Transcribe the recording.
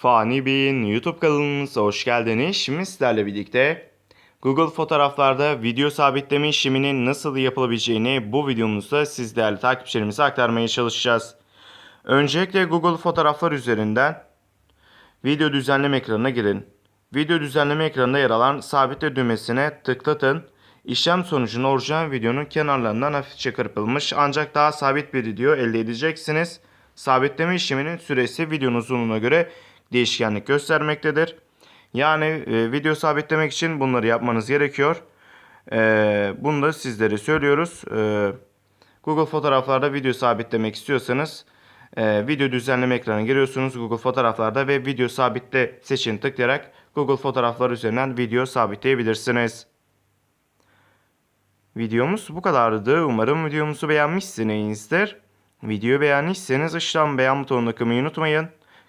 Fani Bey'in YouTube kanalımıza hoş geldiniz. Şimdi sizlerle birlikte Google fotoğraflarda video sabitleme işleminin nasıl yapılabileceğini bu videomuzda siz değerli takipçilerimize aktarmaya çalışacağız. Öncelikle Google fotoğraflar üzerinden video düzenleme ekranına girin. Video düzenleme ekranında yer alan sabitle düğmesine tıklatın. İşlem sonucunda orijinal videonun kenarlarından hafifçe kırpılmış ancak daha sabit bir video elde edeceksiniz. Sabitleme işleminin süresi videonun uzunluğuna göre değişkenlik göstermektedir. Yani e, video sabitlemek için bunları yapmanız gerekiyor. E, bunu da sizlere söylüyoruz. E, Google fotoğraflarda video sabitlemek istiyorsanız e, video düzenleme ekranına giriyorsunuz Google fotoğraflarda ve video sabitle seçeneğini tıklayarak Google fotoğraflar üzerinden video sabitleyebilirsiniz. Videomuz bu kadardı. Umarım videomuzu beğenmişsinizdir. Videoyu beğendiyseniz aşağıdan beğen butonuna tıklamayı unutmayın.